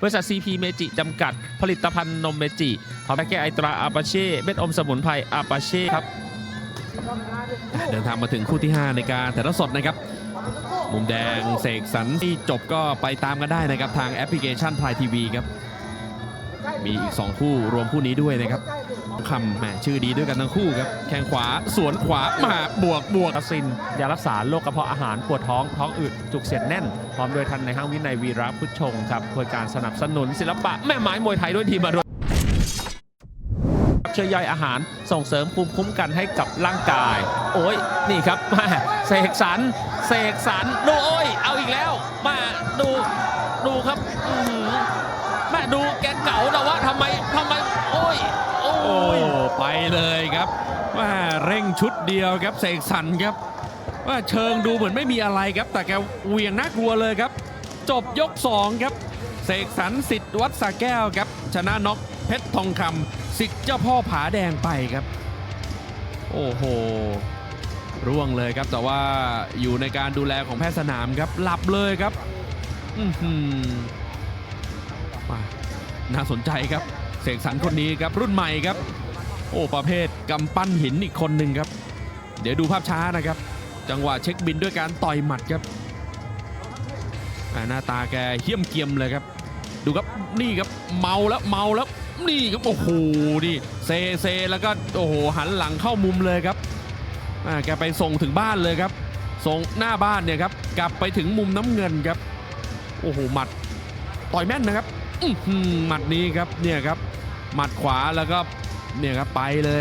บริษัท CP เมจิจำกัด ผลิตภัณฑ์นมเมจิพร้อมแก้ไอตราอาปาเช่เม็ดอมสมุนไพรอาปาเช่ครับ เดินทางมาถึงคู่ที่ 5 ในการแต่ละสดนะครับ มุมแดงเสกสรรที่จบก็ไปตามกันได้นะครับ ทางแอปพลิเคชันพลายทีวีครับ มีอีก 2 คู่รวมคู่นี้ด้วยนะครับ คำแหมชื่อดีด้วยกันทั้งคู่ครับ แข้งขวาสวนขวามาบวกบวกวัคซีนยารักษาโรคกระเพาะอาหารปวดท้องท้องอืดจุกเสียดแน่น พร้อมโดยทันในห้างวินัยวีระพุทธชงครับเพื่อการสนับสนุนศิลปะแม่ไม้มวยไทยด้วยทีมมาด้วยช่วยย่อยอาหารส่งเสริมภูมิคุ้มกันให้กับร่างกาย โอ้ยนี่ครับมาเสกสรรเสกสรรดูโอ้ยเอาอีกแล้ว มาดูดูครับแม่ดูแกเก่าแต่ว่าทำไมทำไม ไปเลยครับว่าเร่งชุดเดียวครับเสกสรรครับ ว่าเชิงดูเหมือนไม่มีอะไรครับ แต่แกเวียงน่ากลัวเลยครับ จบยก 2 ครับเสกสรรสิทธิ์วัดสาแก้วครับ ชนะน็อกเพชรทองคำสิทธิ์เจ้าพ่อผาแดงไปครับ โอ้โห ร่วงเลยครับแต่ว่าอยู่ในการดูแลของแพทย์สนามครับ หลับเลยครับอืมน่าสนใจครับเสกสรรคนนี้ครับรุ่นใหม่ครับ โอ้ประเภทกำปั้นหินอีกคนหนึ่งครับ เดี๋ยวดูภาพช้านะครับ จังหวะเช็คบินด้วยการต่อยหมัดครับหน้าตาแกเหี้ยมเกียมเลยครับ ดูครับนี่ครับเมาแล้วเมาแล้วนี่ครับโอ้โหนี่เซเซแล้วก็โอ้โหหันหลังเข้ามุมเลยครับแกไปส่งถึงบ้านเลยครับ ส่งหน้าบ้านเนี่ยครับกลับไปถึงมุมน้ำเงินครับโอ้โหหมัดต่อยแม่นนะครับหมัดนี้ครับเนี่ยครับหมัดขวาแล้วก็ เนี่ยครับไปเลย